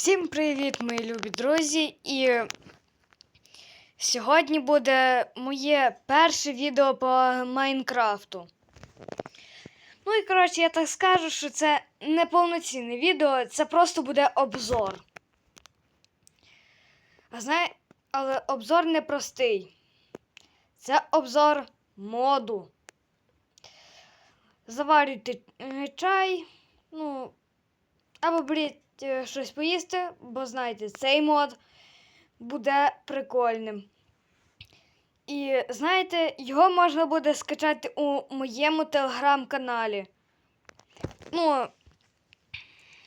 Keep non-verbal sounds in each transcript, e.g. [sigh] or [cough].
Всім привіт, мої любі друзі! І сьогодні буде моє перше відео по Майнкрафту. Ну і коротше, я так скажу, що це не повноцінне відео, це просто буде обзор. А знає, але обзор не простий. Це обзор моду. Заварюйте е, чай, ну, або беріть щось поїсти, бо знаєте, цей мод буде прикольним. І знаєте, його можна буде скачати у моєму телеграм-каналі. Ну,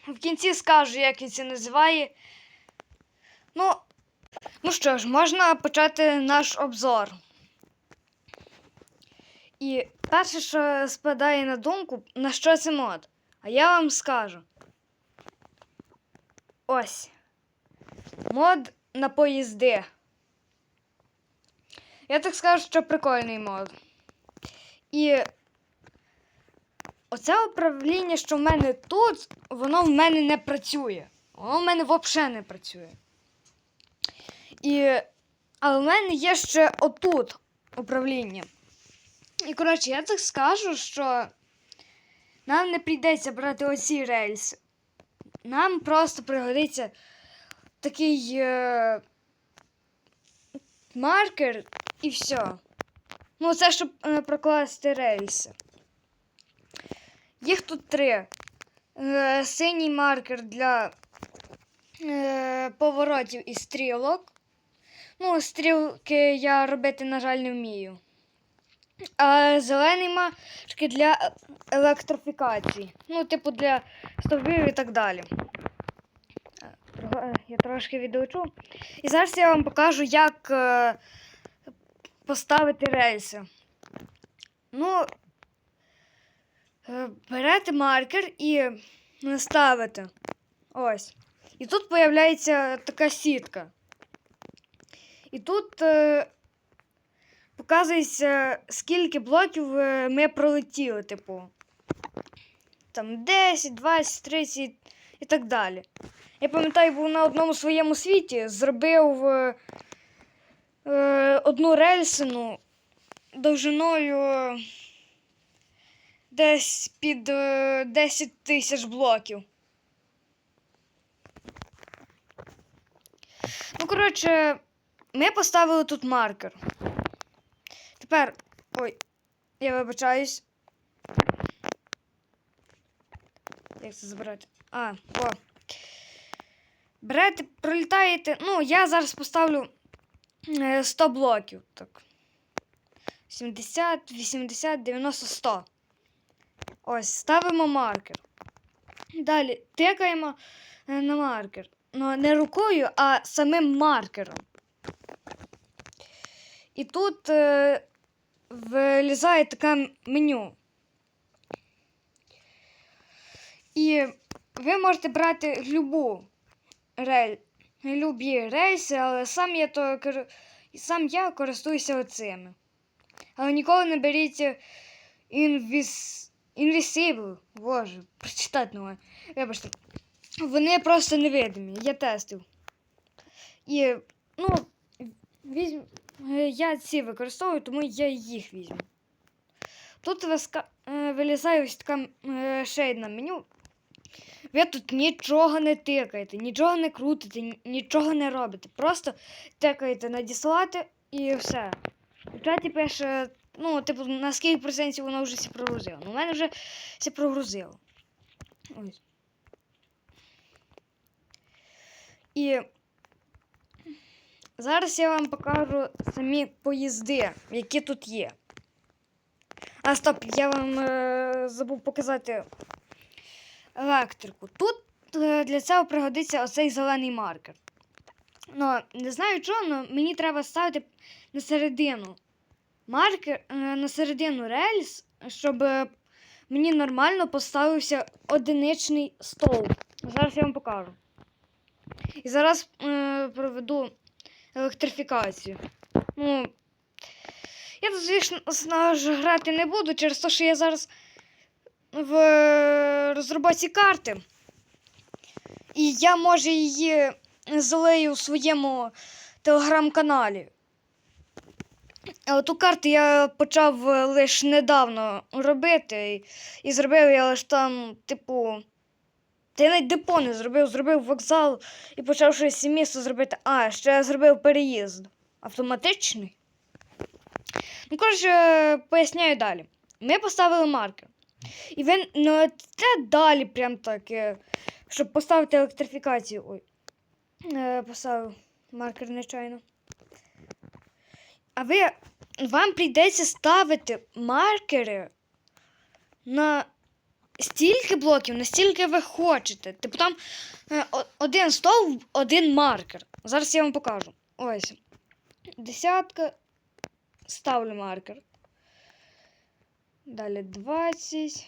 в кінці скажу, як він це називає. Ну, ну що ж, можна почати наш обзор. І перше, що спадає на думку, на що це мод. А я вам скажу. Ось. Мод на поїзди. Я так скажу, що прикольний мод. І оце управління, що в мене тут, воно в мене не працює. Воно в мене взагалі не працює. І... Але в мене є ще отут управління. І, коротше, я так скажу, що нам не прийдеться брати оці рельси. Нам просто пригодиться такий е, маркер і все. Ну, це щоб е, прокласти рельси. Їх тут три. Е, синій маркер для е, поворотів і стрілок. Ну, стрілки я робити, на жаль, не вмію. А зелений маркер для електрифікації. Ну, типу, для стовбів і так далі. Я трошки відлечу. І зараз я вам покажу, як е, поставити рельси. Ну, е, берете маркер і ставите. Ось. І тут появляється така сітка. І тут е, показується, скільки блоків е, ми пролетіли, типу. Там 10, 20, 30 і так далі. Я пам'ятаю, був на одному своєму світі, зробив е, е, одну рельсину довжиною е, десь під е, 10 тисяч блоків. Ну, коротше, ми поставили тут маркер. Тепер. Ой, я вибачаюсь. Як це забирати? А, о. Берете, пролітаєте. Ну, я зараз поставлю е, 100 блоків. Так. 70, 80, 90, 100. Ось, ставимо маркер. Далі тикаємо е, на маркер. Ну, не рукою, а самим маркером. І тут е, вилізає таке меню. І ви можете брати любу рель, любі рейси, але сам я то сам я користуюся оцими. Але ніколи не беріть. Invisible. Боже, прочитати нове. Вибачте. Вони просто невидимі. Я тестив. І, ну, візьм... е, я ці використовую, тому я їх візьму. Тут е, вилізає ось така шейдна меню. Ви тут нічого не тикаєте, нічого не крутите, нічого не робите. Просто тикаєте надіслати і все. В чаті пише, ну, типу, на скільки процентів воно вже все прогрузило. Ну, у мене вже все прогрузило. Ось. І зараз я вам покажу самі поїзди, які тут є. А, стоп, я вам е, забув показати електрику. Тут е, для цього пригодиться оцей зелений маркер. Ну, не знаю чого, але мені треба ставити на середину маркер е, на середину рельс, щоб мені нормально поставився одиничний стовп. Зараз я вам покажу. І зараз е, проведу електрифікацію. Ну, я звісно, грати не буду через те, що я зараз в е, розробці карти. І я, може, її залию у своєму телеграм-каналі. Ту карту я почав лише недавно робити. І зробив я лише там, типу. Та я навіть депо не зробив, зробив вокзал і почав щось місто зробити. А, ще я зробив переїзд. Автоматичний. Ну, коротше, поясняю далі. Ми поставили маркер. І він не те далі, прям так, е, щоб поставити електрифікацію. Ой. Е, поставив маркер нечайно. А ви вам прийдеться ставити маркери на стільки блоків, настільки ви хочете. Типу там е, один стовп, один маркер. Зараз я вам покажу. Ось. Десятка. Ставлю маркер. Далі 20.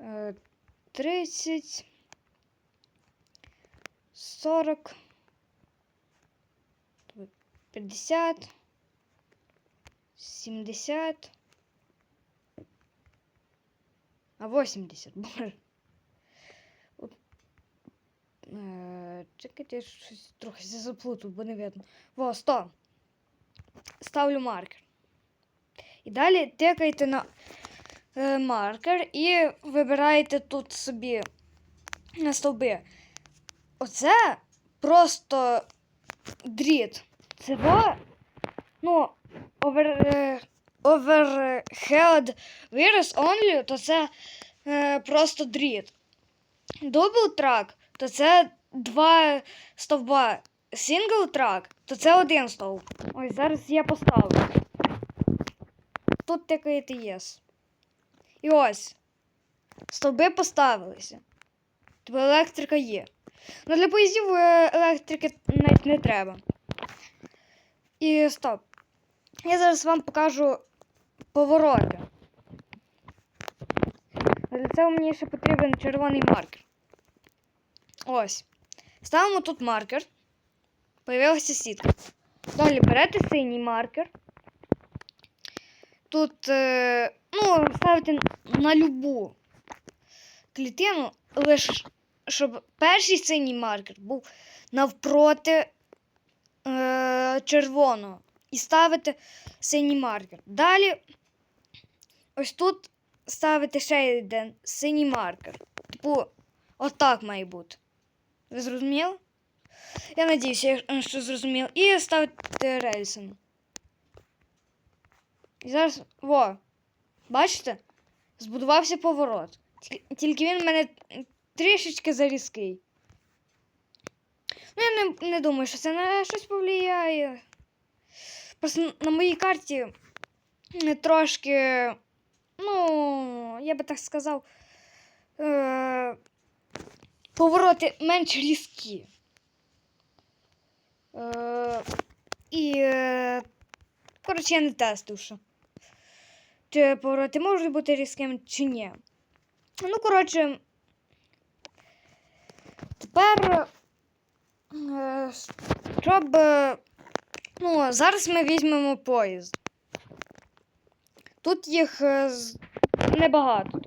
е, 30. 40. 50. 70. А 80, [laughs] боже. Е, чекайте, я щось трохи заплутав, бо не видно. Во, 100. Ставлю маркер. І далі тикайте на е, маркер і вибираєте тут собі на стовби. Оце просто дріт. Це ну, овер, е, overhead Virus only, то це е, просто дріт. Double track, то це два стовба. Single track, то це один стовп. Ось зараз я поставлю. Тут тикаєте yes. І ось. Стовби поставилися. Тобто електрика є. Ну для поїздів е, електрики навіть не треба. І стоп. Я зараз вам покажу повороти. Для цього мені ще потрібен червоний маркер. Ось. Ставимо тут маркер. Появилася сітка. Далі берете синій маркер. Тут, е, ну, ставите на любу клітину, лише щоб перший синій маркер був навпроти е, червоного. І ставите синій маркер. Далі ось тут ставите ще один синій маркер. Типу, отак має бути. Ви зрозуміли? Я надіюся, я- що зрозумів. І ставите рельсом. І зараз. Во. Бачите? Збудувався поворот. Тільки- він в мене трішечки зарізкий. Ну, я не, не думаю, що це на щось повлияє. Просто на моїй карті е, трошки, ну, я би так сказав, е, повороти менш різкі. Е, і, е, коротше, я не тестив ще. Чи повороти можуть бути різкими, чи ні. Ну, коротше, тепер, е, щоб. е, Ну, зараз ми візьмемо поїзд. Тут їх е, небагато.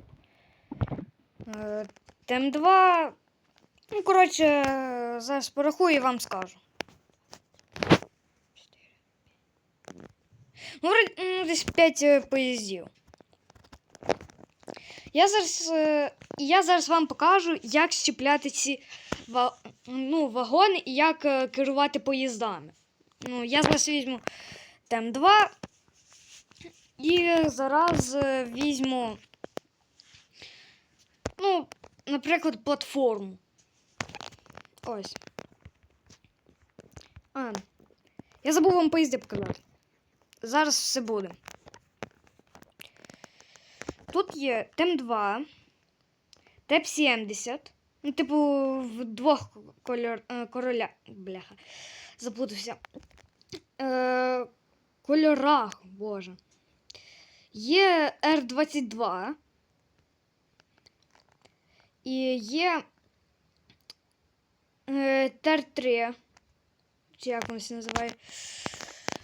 Е, Тем 2. Ну, коротше, е, зараз порахую і вам скажу. Ну, десь 5 поїздів. Я зараз, е, я зараз вам покажу, як щепляти ці ну, вагони і як е, керувати поїздами. Ну, я зараз візьму тем 2 і зараз е, візьму, ну, наприклад, платформу. Ось. А, я забув вам поїзди показати. Зараз все буде. Тут є тем 2, теп 70. Ну, типу, в двох кольор, е, короля. Бляха. Заплутався. Е, кольорах, боже. Є R22. І є е, TR3. Чи як воно це називає?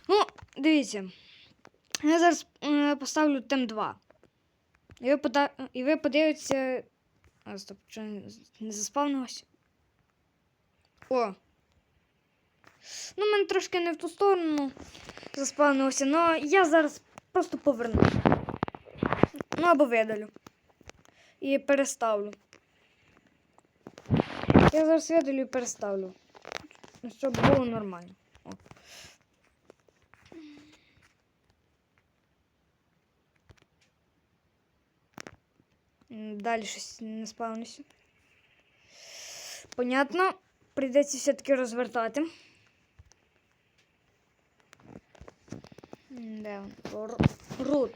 Ну, дивіться. Я зараз е, поставлю тем 2. І ви, пода... і ви подивитеся, А, стоп, що не, заспавнилося? О! Ну, мене трошки не в ту сторону заспавнилося, але я зараз просто поверну. Ну, або видалю. І переставлю. Я зараз видалю і переставлю. Щоб було нормально. О. Далі щось не спавнився. Понятно. Прийдеться все-таки розвертати. Де? Рут.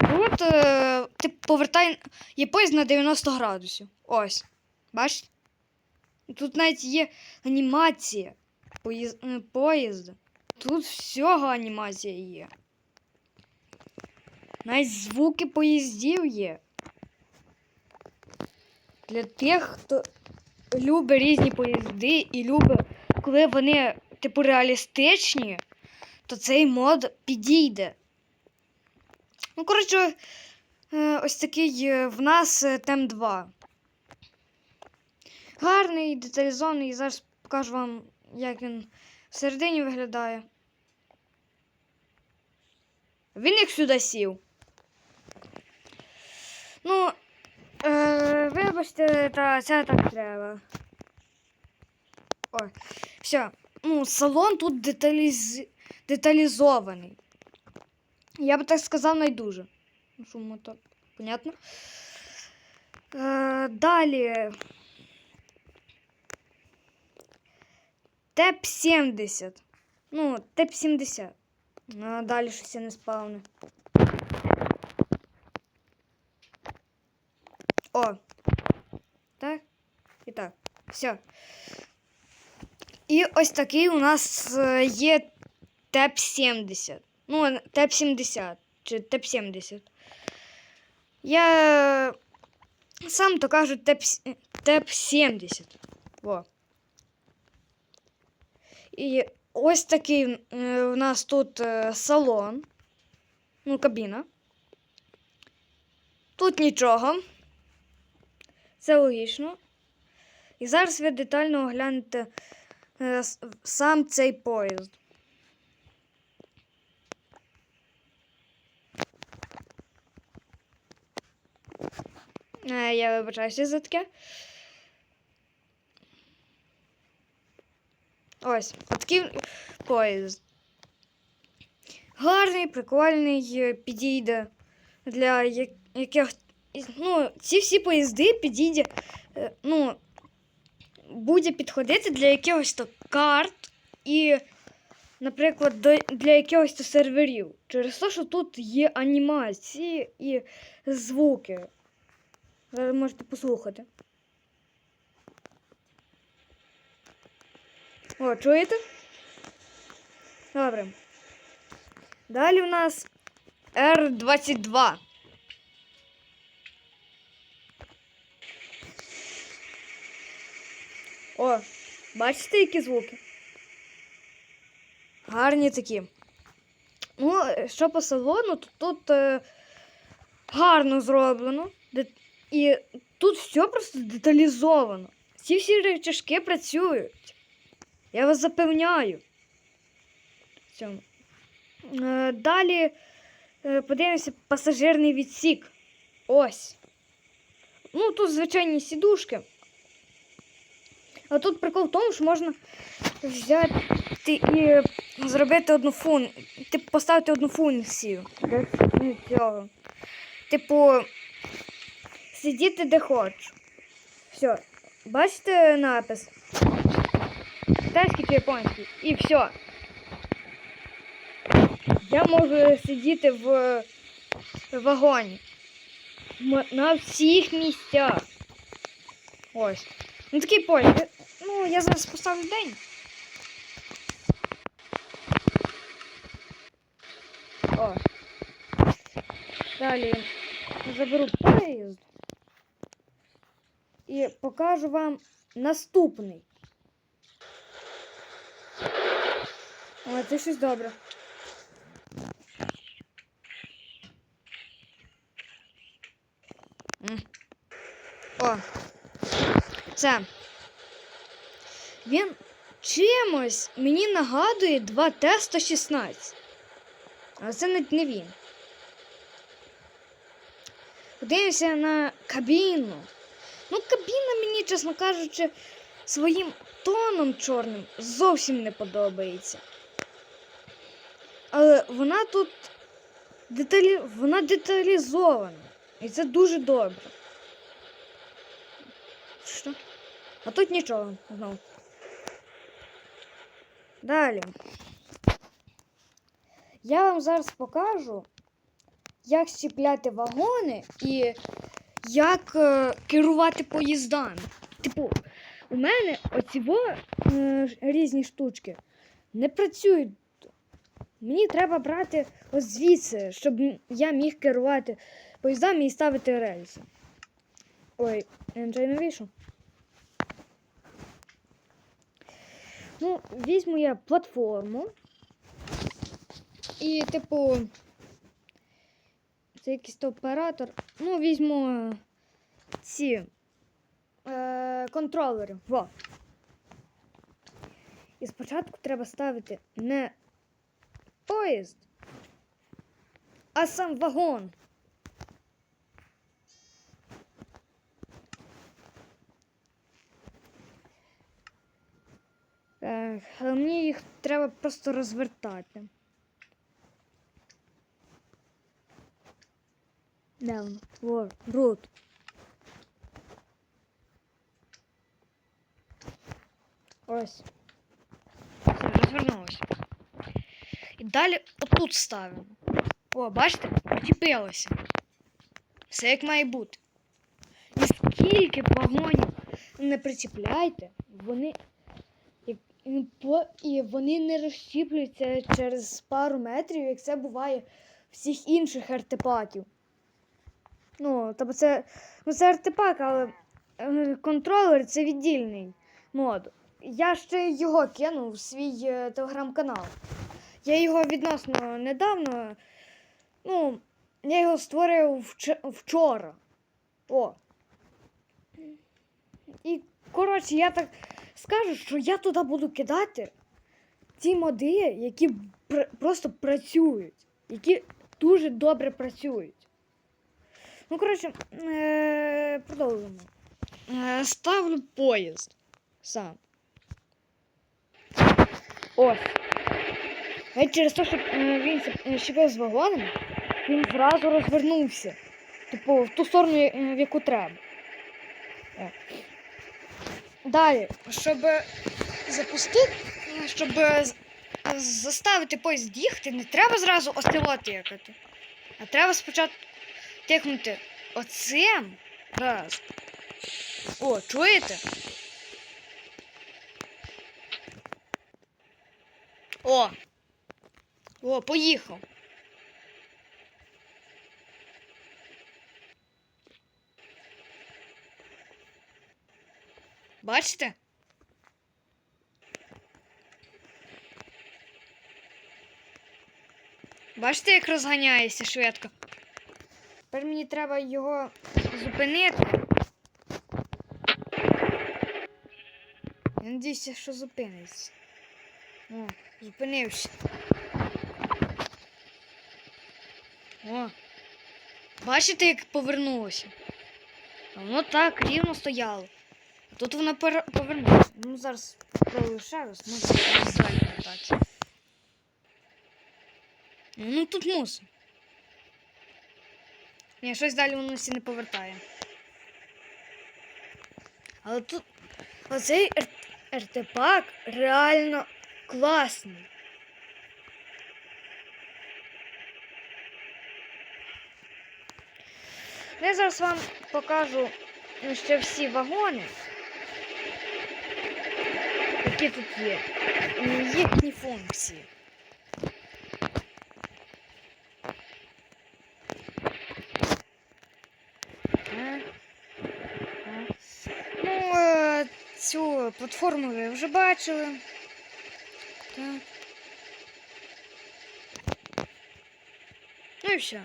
Рут, е, ти повертай. Є поїзд на 90 градусів. Ось. Бачите? Тут навіть є анімація поїз... е, поїзда. Тут всього анімація є. Навіть звуки поїздів є. Для тих, хто любить різні поїзди і любить, коли вони, типу, реалістичні, то цей мод підійде. Ну, коротше, е, ось такий е, в нас е, тем 2. Гарний, деталізований. Зараз покажу вам, як він всередині виглядає. Він як сюди сів. Ну, е, вибачте, та це так треба. Ой, все. Ну, салон тут деталіз... деталізований. Я би так сказав найдуже. Ну, що мотор, понятно? Е, далі. ТЕП 70. Ну, ТЕП 70. А далі щось я не спавне. О. Так. І так. Все. І ось такий у нас е, є ТЕП 70. Ну, ТЕП 70 чи ТЕП 70. Я сам то кажу ТЕП, ТЕП 70. Во. І ось такий у нас тут е, салон. Ну, кабіна. Тут нічого. Це логічно. І зараз ви детально оглянете е, сам цей поїзд. Я вибачаюся за таке. Ось, такий поїзд. Гарний, прикольний, е, підійде для яких. Ну, ці всі поїзди підійде. е, Ну, буде підходити для якихось то карт і, наприклад, для якихось то серверів. Через те, що тут є анімації і звуки. Зараз можете послухати. О, чуєте? Добре. Далі у нас R22. О, бачите, які звуки? Гарні такі. Ну, е, що по салону, то тут е, гарно зроблено. І тут все просто деталізовано. Ці всі речашки працюють. Я вас запевняю. Е, Далі е, подивимося пасажирний відсік. Ось. Ну, тут звичайні сідушки. А тут прикол в тому, що можна взяти і зробити одну фун... Типу, поставити одну функцію. Типу, сидіти де хочеш. Все. Бачите напис? Китайський чи японський. І все. Я можу сидіти в вагоні. На всіх місцях. Ось. Ну такий поїзд. Ну, я зараз поставлю день. О. Далі заберу поїзд. І покажу вам наступний. О, це щось добре. О. Це. Він чимось мені нагадує 2 Т-116. Але це не він. Подивимося на кабіну. Кабіна мені, чесно кажучи, своїм тоном чорним зовсім не подобається. Але вона тут деталі... вона деталізована. І це дуже добре. Що? А тут нічого знову. Далі. Я вам зараз покажу, як щіпляти вагони і як е, керувати поїздами. Типу, у мене оці е, різні штучки не працюють. Мені треба брати ось звідси, щоб я міг керувати поїздами і ставити рельси. Ой, я не вийшов. Ну, візьму я платформу. І, типу, якийсь оператор. Ну, візьму е, ці е, контролери. Во. І спочатку треба ставити не поїзд, а сам вагон. Так, але мені їх треба просто розвертати. Де воно? Во, рот. Ось. Розвернулося. І далі отут ставимо. О, бачите? Причепилося. Все як має бути. І скільки б вагонів не причіпляйте, вони ну, і вони не розщіплюються через пару метрів, як це буває всіх інших артепаків. Ну, тобто це, ну, це артепак, але е, контролер це віддільний мод. Я ще його кинув в свій е, телеграм-канал. Я його відносно недавно. Ну, я його створив вч- вчора. О. І, коротше, я так скажу, що я туди буду кидати ті моди, які пр- просто працюють, які дуже добре працюють. Ну, коротше, е- продовжуємо. Е- ставлю поїзд сам. Ось. Навіть через те, що е, він щепив з вагоном, він зразу розвернувся. Типу, в ту сторону, в яку треба. Далі, щоб запустити, щоб заставити поїзд їхати, не треба зразу остивати якати. А треба спочатку тикнути оцим раз. О, чуєте? О! О, поїхав. Бачите? Бачите, як розганяється швидко? Тепер мені треба його зупинити. Я надіюся, що зупиниться. О, зупинився. О. Бачите, як повернулося? А воно так рівно стояло. А тут воно пер- повернулося. Ну, зараз спробую ще раз, ну далі так. Ну тут мусить. Ні, щось далі воно всі не повертає. Але тут оцей РТПак реально класний. Я зараз вам покажу ну, ще всі вагони, які тут є, і їхні функції. Е, е. Ну, е, цю платформу ви вже бачили. Так. Ну і все.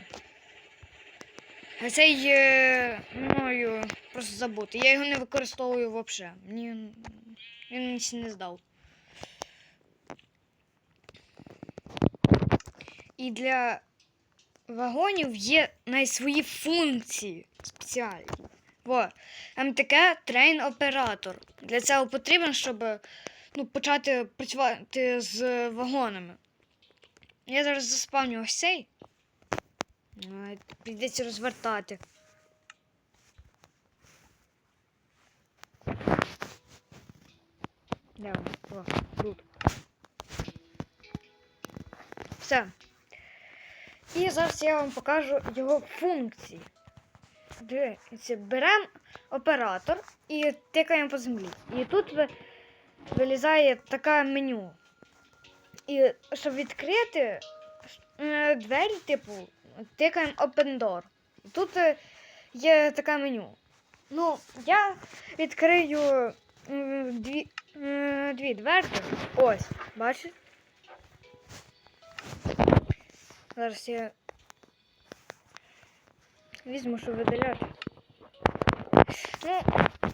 А цей е, мною просто забути. Я його не використовую взагалі. Мені він мені не здав. І для вагонів є навіть свої функції спеціальні. Во, МТК трейн оператор. Для цього потрібно, щоб ну, почати працювати з вагонами. Я зараз заспавню ось цей. Прийдеться розвертати. Де? О, тут. Все. І зараз я вам покажу його функції. Дивіться, беремо оператор і тикаємо по землі. І тут вилізає таке меню. І щоб відкрити е, двері, типу, тикаємо Open Door. Тут е, є таке меню. Ну, я відкрию дві, дві дверки. Ось, бачите? Зараз я візьму, щоб видаляти. Ну,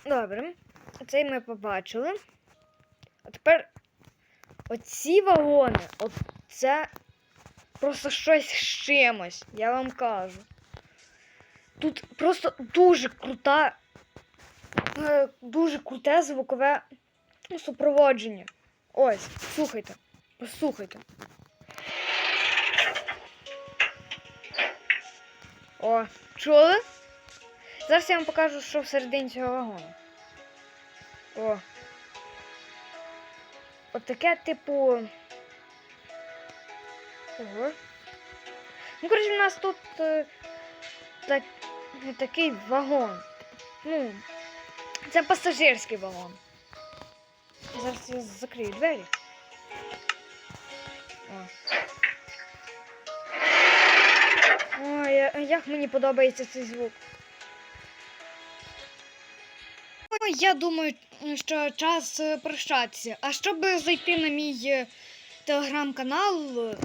добре. Цей ми побачили. А тепер оці вагони, от це просто щось з чимось, я вам кажу. Тут просто дуже крута, е, дуже круте звукове супроводження. Ось, слухайте, послухайте. О, чули? Зараз я вам покажу, що всередині цього вагону. О. От типу. Ого. Ну, коротше, у нас тут е, так, такий вагон. Ну, це пасажирський вагон. Зараз я закрию двері. О. Ой, як мені подобається цей звук. Я думаю, що час е, прощатися. А щоб зайти на мій е, телеграм-канал,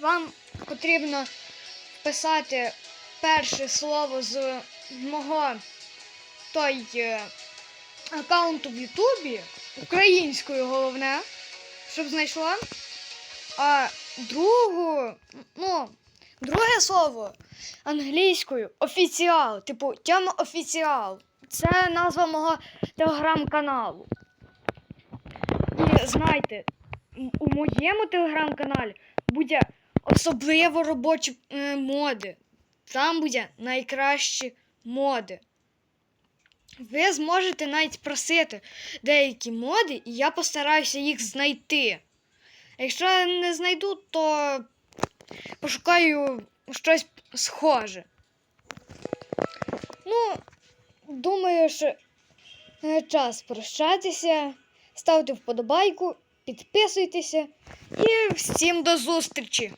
вам потрібно вписати перше слово з мого той е, аккаунту в Ютубі, українською головне, щоб знайшла. А другу, ну, друге слово англійською офіціал, типу тема офіціал. Це назва мого телеграм-каналу. І знайте, м- у моєму телеграм-каналі буде особливо робочі е, моди. Там буде найкращі моди. Ви зможете навіть просити деякі моди, і я постараюся їх знайти. Якщо я не знайду, то пошукаю щось схоже. Ну, думаю, що час прощатися. Ставте вподобайку, підписуйтеся і всім до зустрічі!